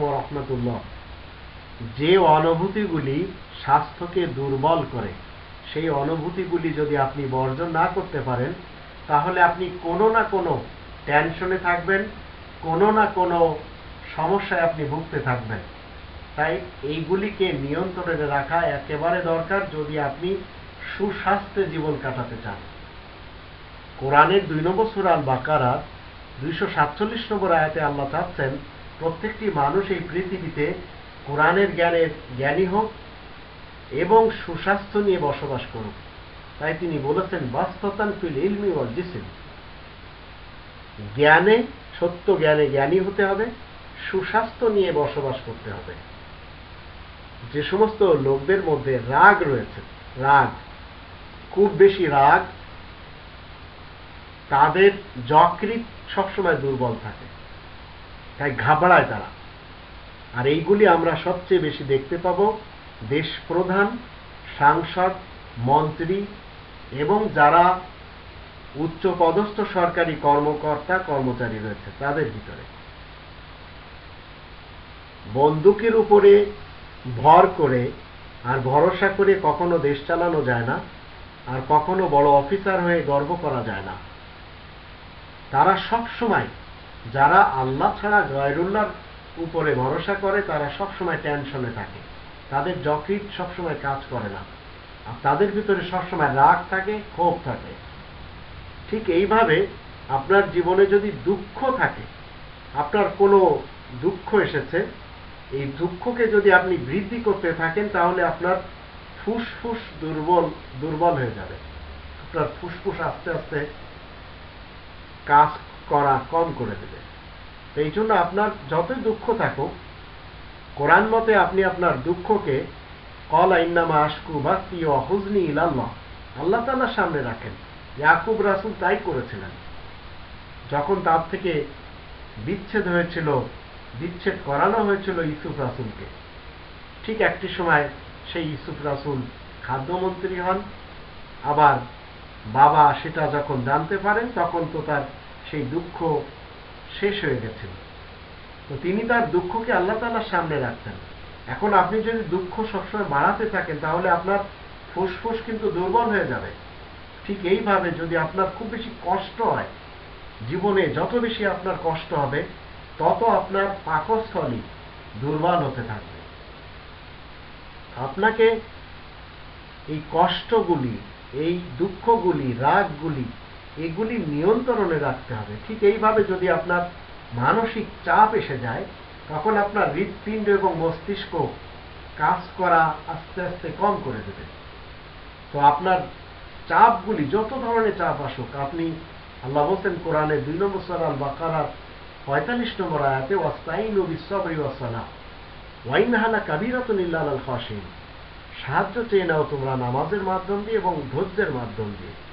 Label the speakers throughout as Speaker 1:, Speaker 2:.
Speaker 1: রহমতুল্লাহ। যে অনুভূতিগুলি স্বাস্থ্যকে দুর্বল করে, সেই অনুভূতিগুলি যদি আপনি বর্জন না করতে পারেন, তাহলে আপনি কোনো না কোনো টেনশনে থাকবেন, কোনো না কোনো সমস্যায় আপনি ভুগতে থাকবেন। তাই এইগুলিকে নিয়ন্ত্রণে রাখা একেবারে দরকার যদি আপনি সুস্বাস্থ্যে জীবন কাটাতে চান। কোরআনের দুই নম্বর সুরাল বাকারার নম্বর আয়াতে আল্লাহ চাচ্ছেন, প্রত্যেকটি মানুষ এই পৃথিবীতে কোরআনের জ্ঞানের জ্ঞানী হোক এবং সুস্বাস্থ্য নিয়ে বসবাস করুক। তাই তিনি বলেছেন বাস্ততান ফিল ইলমি ওয়াল জিসিম। জ্ঞানে, সত্য জ্ঞানে জ্ঞানী হতে হবে, সুস্বাস্থ্য নিয়ে বসবাস করতে হবে। যে সমস্ত লোকদের মধ্যে রাগ রয়েছে, রাগ, খুব বেশি রাগ তাদের যকৃত সবসময় দুর্বল থাকে। তাই ঘাবড়ায় তারা। আর এইগুলি আমরা সবচেয়ে বেশি দেখতে পাব দেশ প্রধান সাংসদ, মন্ত্রী এবং যারা উচ্চ পদস্থ সরকারি কর্মকর্তা, কর্মচারী রয়েছে তাদের ভিতরে। বন্দুকের উপরে ভর করে আর ভরসা করে কখনো দেশ চালানো যায় না, আর কখনো বড় অফিসার হয়ে গর্ব করা যায় না। তারা সব সময় যারা আল্লাহ ছাড়া গয়রুল্লাহর উপরে ভরসা করে, তারা সব সময় টেনশনে থাকে। তাদের যকৃত সবসময় কাজ করে না। আর তাদের ভিতরে সবসময় রাগ থাকে, ক্ষোভ থাকে। ঠিক এইভাবে আপনার জীবনে যদি দুঃখ থাকে, আপনার কোনো দুঃখ এসেছে, এই দুঃখকে যদি আপনি বৃদ্ধি করতে থাকেন, তাহলে আপনার ফুসফুস দুর্বল দুর্বল হয়ে যাবে। আপনার ফুসফুস আস্তে আস্তে কাজ করা কম করে দেবে। এই জন্য আপনার যতই দুঃখ থাকুক, কোরআন মতে আপনি আপনার দুঃখকে কলা ইন্নামা আশকু বাস্তি ও হুজনি ইলাল্লাহ। আল্লাহ তাল্লাহ সামনে রাখেন। ইয়াকুব রাসুল তাই করেছিলেন। যখন তার থেকে বিচ্ছেদ হয়েছিল, বিচ্ছেদ করানো হয়েছিল ইসুফ রাসুলকে। ঠিক একটি সময় সেই ইসুফ রাসুল খাদ্যমন্ত্রী হন। আবার বাবা সেটা যখন জানতে পারেন, তখন তো তার সেই দুঃখ শেষ হয়ে গেছিল। তো তিনি তার দুঃখকে আল্লাহ তালার সামনে রাখতেন। এখন আপনি যদি দুঃখ সবসময় বাড়াতে থাকেন, তাহলে আপনার ফুসফুস কিন্তু দুর্বল হয়ে যাবে। ঠিক এইভাবে যদি আপনার খুব বেশি কষ্ট হয়, জীবনে যত বেশি আপনার কষ্ট হবে, তত আপনার পাকস্থলী দুর্বল হতে থাকবে। আপনাকে এই কষ্টগুলি, এই দুঃখগুলি, রাগগুলি এগুলি নিয়ন্ত্রণে রাখতে হবে। ঠিক এইভাবে যদি আপনার মানসিক চাপ এসে যায়, তখন আপনার হৃৎপিণ্ড এবং মস্তিষ্ক কাজ করা আস্তে আস্তে কম করে দেবে। তো আপনার চাপগুলি, যত ধরনের চাপ আসুক, আপনি আল্লাহ বলছেন কোরআনে দুই নম্বর সাল বাকারার পঁয়তাল্লিশ নম্বর আয়াতে ওয়াস্তাইন ও বিশ্বরি ওয়াসালা ওয়াইনহালা কাবিরাতুন ইল্লাল খাসিন সাহায্য চেয়ে নাও তোমরা নামাজের মাধ্যম দিয়ে এবং ধৈর্যের মাধ্যম দিয়ে।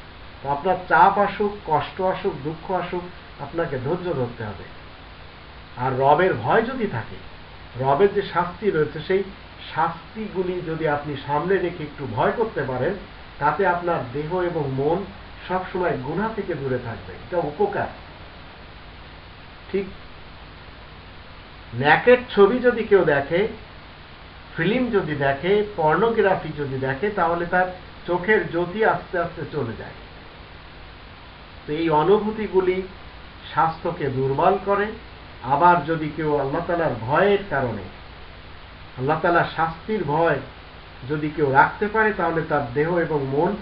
Speaker 1: আপনার চাপ আসুক, কষ্ট আসুক, দুঃখ আসুক, আপনাকে ধৈর্য ধরতে হবে। আর রবের ভয় যদি থাকে, রবের যে শাস্তি রয়েছে, সেই শাস্তিগুলি যদি আপনি সামনে রেখে একটু ভয় করতে পারেন, তাতে আপনার দেহ এবং মন সবসময় গুণা থেকে দূরে থাকবে। এটা উপকার। ঠিক ন্যাকের ছবি যদি কেউ দেখে, ফিল্ম যদি দেখে, পর্নোগ্রাফি যদি দেখে, তাহলে তার চোখের জ্যোতি আস্তে আস্তে চলে যায়। তো এই অনুভূতিগুলি স্বাস্থ্যকে দুর্বল করে, আবার যদি কেউ আল্লাহ তালার ভয়ের কারণে, আল্লাহ তালার শাস্তির ভয় যদি কেউ রাখতে পারে, তাহলে তার দেহ এবং মন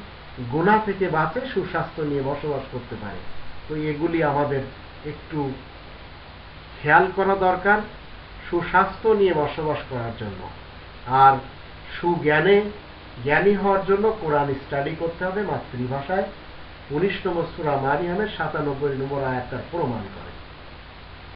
Speaker 1: গুণা থেকে বাঁচে, সুস্বাস্থ্য নিয়ে বসবাস করতে পারে। তো এগুলি আমাদের একটু খেয়াল করা দরকার, সুস্বাস্থ্য নিয়ে বসবাস করার জন্য। আর সুজ্ঞানে জ্ঞানী হওয়ার জন্য কোরআন স্টাডি করতে হবে মাতৃভাষায়। উনিশ নম্বর সুরা মারিয়ামের সাতানব্বই নম্বর আয়াতটা প্রমাণ করে।